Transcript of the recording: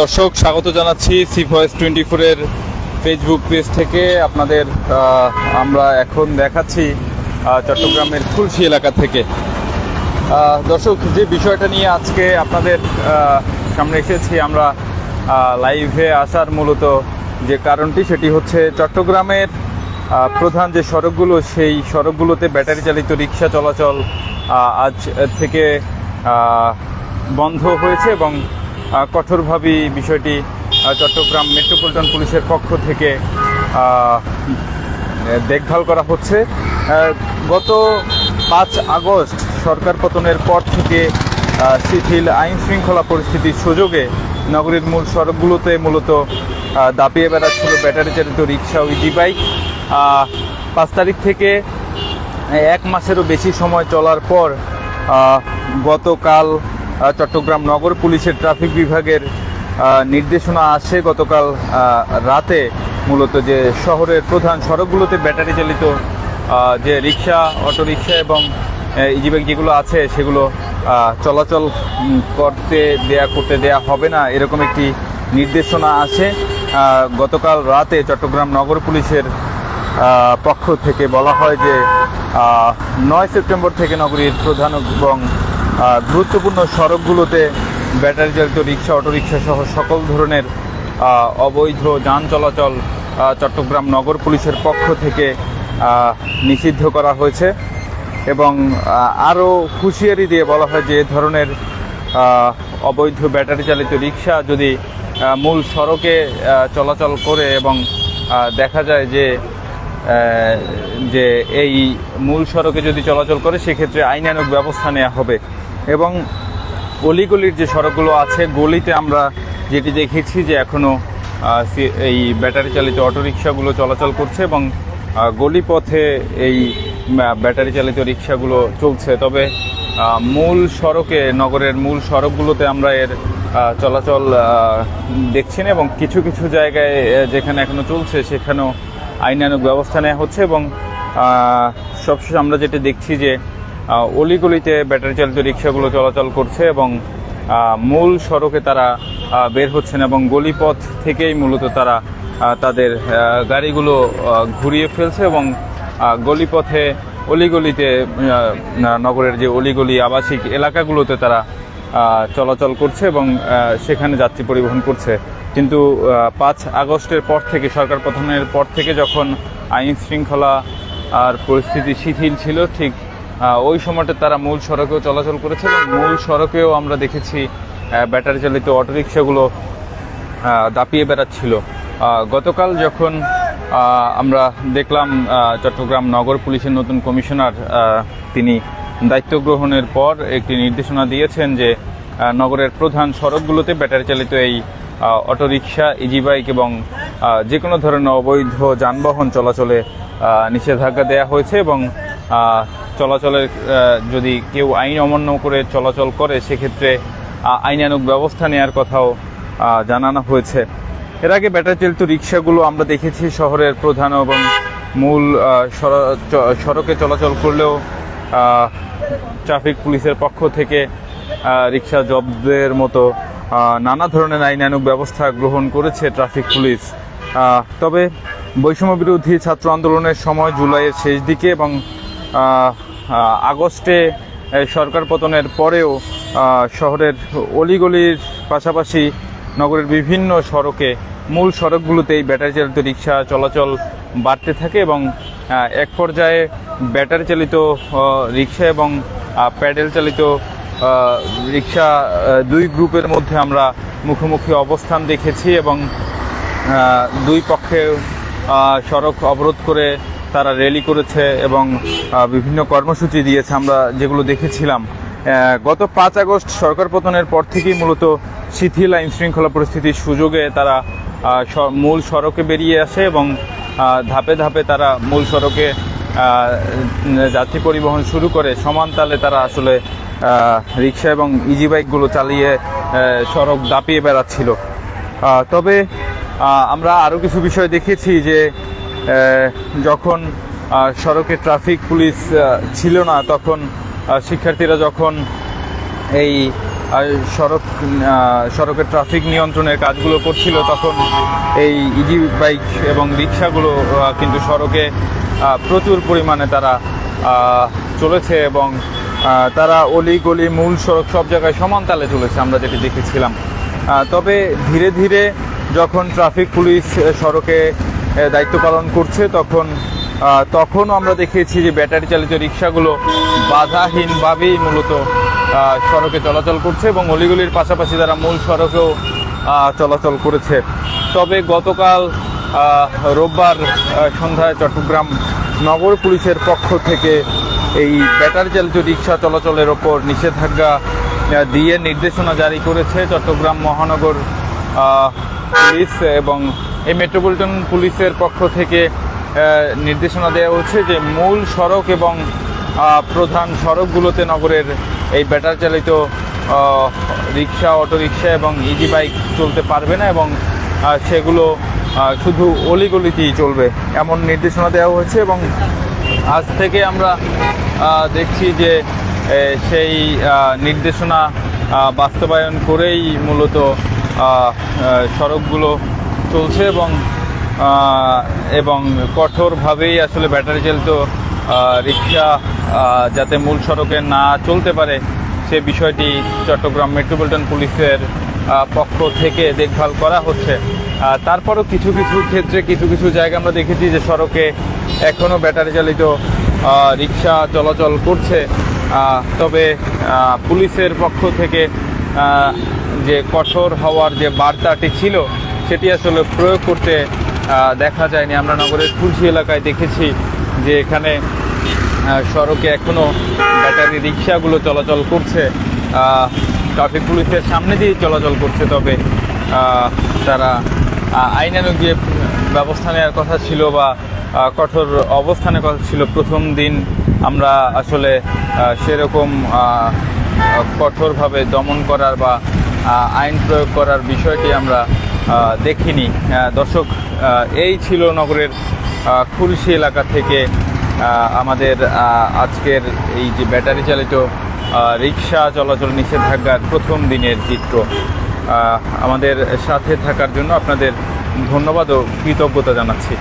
দর্শক, স্বাগত জানাচ্ছি সি ভয়েস টোয়েন্টি ফোরের ফেসবুক পেজ থেকে। আপনাদের আমরা এখন দেখাচ্ছি চট্টগ্রামের খুলশি এলাকা থেকে। দর্শক, যে বিষয়টা নিয়ে আজকে আপনাদের সামনে এসেছি, আমরা লাইভে আসার মূলত যে কারণটি, সেটি হচ্ছে চট্টগ্রামের প্রধান যে সড়কগুলো, সেই সড়কগুলোতে ব্যাটারি চালিত রিক্সা চলাচল আজ থেকে বন্ধ হয়েছে এবং আহ, কঠোরভাবেই বিষয়টি চট্টগ্রাম মেট্রোপলিটন পুলিশের পক্ষ থেকে দেখভাল করা হচ্ছে। গত পাঁচ আগস্ট সরকার পতনের পর থেকে শিথিল আইন শৃঙ্খলা পরিস্থিতির সুযোগে নগরীর মূল সড়কগুলোতে মূলত দাপিয়ে বেড়াচ্ছিল ব্যাটারি চালিত রিক্সা ও ইজি বাইক পাঁচ তারিখ থেকে এক মাসেরও বেশি সময় চলার পর গতকাল চট্টগ্রাম নগর পুলিশের ট্রাফিক বিভাগের নির্দেশনা আসে গতকাল রাতে মূলত যে শহরের প্রধান সড়কগুলোতে ব্যাটারি চালিত যে রিক্সা অটোরিকশা এবং ইজিবাইক যেগুলো আছে সেগুলো চলাচল করতে দেয়া করতে দেয়া হবে না এরকম একটি নির্দেশনা আসে। গতকাল রাতে চট্টগ্রাম নগর পুলিশের পক্ষ থেকে বলা হয় যে নয় সেপ্টেম্বর থেকে নগরীর প্রধান এবং গুরুত্বপূর্ণ সড়কগুলোতে ব্যাটারি চালিত রিক্সা অটোরিকশা সহ সকল ধরনের অবৈধ যান চলাচল চট্টগ্রাম নগর পুলিশের পক্ষ থেকে নিষিদ্ধ করা হয়েছে এবং আরও হুঁশিয়ারি দিয়ে বলা হয় যে এ ধরনের অবৈধ ব্যাটারি চালিত রিক্সা যদি মূল সড়কে চলাচল করে এবং দেখা যায় যে যে এই মূল সড়কে যদি চলাচল করে, সেক্ষেত্রে আইনানুগ ব্যবস্থা নেওয়া হবে। এবং অলিগলির যে সড়কগুলো আছে, গলিতে আমরা যেটি দেখেছি যে এখনও এই ব্যাটারি চালিত অটোরিকশাগুলো চলাচল করছে এবং গলিপথে এই ব্যাটারি চালিত রিক্সাগুলো চলছে। তবে মূল সড়কে, নগরের মূল সড়কগুলোতে আমরা এর চলাচল দেখছি না এবং কিছু কিছু জায়গায় যেখানে এখনও চলছে, সেখানেও আইনানুগ ব্যবস্থা নেওয়া হচ্ছে এবং সবশেষে আমরা যেটা দেখছি যে অলিগলিতে ব্যাটারি চালিত রিক্সাগুলো চলাচল করছে এবং মূল সড়কে তারা বের হচ্ছেন এবং গলিপথ থেকেই মূলত তারা তাদের গাড়িগুলো ঘুরিয়ে ফেলছে এবং গলিপথে অলিগলিতে নগরের যে অলিগলি আবাসিক এলাকাগুলোতে তারা চলাচল করছে এবং সেখানে যাত্রী পরিবহন করছে। কিন্তু পাঁচ আগস্টের পর থেকে, সরকার প্রধানের পর থেকে যখন আইন শৃঙ্খলা আর পরিস্থিতি শিথিল ছিল, ঠিক ওই সময়টা তারা মূল সড়কেও চলাচল করেছে মূল সড়কেও আমরা দেখেছি ব্যাটারি চালিত অটোরিকশাগুলো দাপিয়ে বেড়াচ্ছিল। গতকাল যখন আমরা দেখলাম চট্টগ্রাম নগর পুলিশের নতুন কমিশনার তিনি দায়িত্ব গ্রহণের পর একটি নির্দেশনা দিয়েছেন যে নগরের প্রধান সড়কগুলোতে ব্যাটারি চালিত এই অটোরিকশা ইজি বাইক এবং যে কোনো ধরনের অবৈধ যানবাহন চলাচলে নিষেধাজ্ঞা দেওয়া হয়েছে এবং চলাচলের যদি কেউ আইন অমান্য করে চলাচল করে সেক্ষেত্রে আহ, আইনানুগ ব্যবস্থা নেওয়ার কথাও জানানো হয়েছে। এর আগে ব্যাটারি চালিত রিক্সাগুলো আমরা দেখেছি শহরের প্রধান এবং মূল সড়- সড়কে চলাচল করলেও ট্রাফিক পুলিশের পক্ষ থেকে রিক্সা জব্দের মতো নানা ধরনের আইনানুগ ব্যবস্থা গ্রহণ করেছে ট্রাফিক পুলিশ। তবে বৈষম্য বিরোধী ছাত্র আন্দোলনের সময় জুলাইয়ের শেষ দিকে এবং আগস্টে সরকার পতনের পরেও শহরের অলিগলির পাশাপাশি নগরের বিভিন্ন সড়কে মূল সড়কগুলোতে এই ব্যাটারি চালিত রিক্সা চলাচল বাড়তে থাকে এবং এক পর্যায়ে ব্যাটারি চালিত রিক্সা এবং প্যাডেল চালিত রিক্সা দুই গ্রুপের মধ্যে আমরা মুখোমুখি অবস্থান দেখেছি এবং দুই পক্ষে সড়ক অবরোধ করে তারা র্যালি করেছে এবং বিভিন্ন কর্মসূচি দিয়েছে। আমরা যেগুলো দেখেছিলাম গত পাঁচ আগস্ট সরকার পতনের পর থেকেই মূলত শিথিল আইন শৃঙ্খলা পরিস্থিতির সুযোগে তারা মূল সড়কে বেরিয়ে আসে এবং ধাপে ধাপে তারা মূল সড়কে যাত্রী পরিবহন শুরু করে সমান তালে তারা আসলে রিক্সা এবং ইজি বাইকগুলো চালিয়ে সড়ক দাপিয়ে বেড়াচ্ছিল। তবে আমরা আরও কিছু বিষয় দেখেছি যে যখন সড়কে ট্রাফিক পুলিশ ছিল না, তখন শিক্ষার্থীরা যখন এই সড়ক সড়কের ট্রাফিক নিয়ন্ত্রণের কাজগুলো করছিল, তখন এই ইজি বাইক এবং রিক্সাগুলো কিন্তু সড়কে প্রচুর পরিমাণে তারা চলেছে এবং তারা অলি গলি, মূল সড়ক সব জায়গায় সমান তালে চলেছে, আমরা যেটি দেখেছিলাম। তবে ধীরে ধীরে যখন ট্রাফিক পুলিশ সড়কে দায়িত্ব পালন করছে, তখন তখনও আমরা দেখেছি যে ব্যাটারি চালিত রিক্সাগুলো বাধাহীনভাবেই মূলত সড়কে চলাচল করছে এবং অলিগলির পাশাপাশি তারা মূল সড়কেও চলাচল করেছে। তবে গতকাল রোববার সন্ধ্যায় চট্টগ্রাম নগর পুলিশের পক্ষ থেকে এই ব্যাটারি চালিত রিক্সা চলাচলের ওপর নিষেধাজ্ঞা দিয়ে নির্দেশনা জারি করেছে চট্টগ্রাম মহানগর পুলিশ এবং এই মেট্রোপলিটন পুলিশের পক্ষ থেকে নির্দেশনা দেওয়া হচ্ছে যে মূল সড়ক এবং প্রধান সড়কগুলোতে নগরের এই ব্যাটার চালিত রিক্সা অটোরিকশা এবং ইজি বাইক চলতে পারবে না এবং সেগুলো শুধু অলিগলিতেই চলবে এমন নির্দেশনা দেওয়া হয়েছে এবং আজ থেকে আমরা দেখছি যে সেই নির্দেশনা বাস্তবায়ন করেই মূলত সড়কগুলো চলছে এবং এবং কঠোরভাবেই আসলে ব্যাটারি চালিত রিক্সা যাতে মূল সড়কে না চলতে পারে, সে বিষয়টি চট্টগ্রাম মেট্রোপলিটন পুলিশের পক্ষ থেকে দেখভাল করা হচ্ছে। তারপরও কিছু কিছু ক্ষেত্রে কিছু কিছু জায়গা আমরা দেখেছি যে সড়কে এখনও ব্যাটারি চালিত রিক্সা চলাচল করছে। তবে পুলিশের পক্ষ থেকে যে কঠোর হওয়ার যে বার্তাটি ছিল সেটি আসলে প্রয়োগ করতে দেখা যায়নি। আমরা নগরের তুলসী এলাকায় দেখেছি যে এখানে সড়কে এখনও ব্যাটারি রিক্সাগুলো চলাচল করছে। ট্রাফিক পুলিশের সামনে দিয়ে চলাচল করছে, তবে তারা আইনানুগ যে ব্যবস্থা নেওয়ার কথা ছিল বা কঠোর অবস্থানের কথা ছিল। প্রথম দিন আমরা আসলে সেরকম কঠোরভাবে দমন করার বা আইন প্রয়োগ করার বিষয়টি আমরা দেখিনি। দর্শক এই ছিল নগরের খুলশি এলাকা থেকে আমাদের আজকের এই যে ব্যাটারি চালিত রিক্সা চলাচল নিষেধাজ্ঞার প্রথম দিনের চিত্র। আমাদের সাথে থাকার জন্য আপনাদের ধন্যবাদ ও কৃতজ্ঞতা জানাচ্ছি।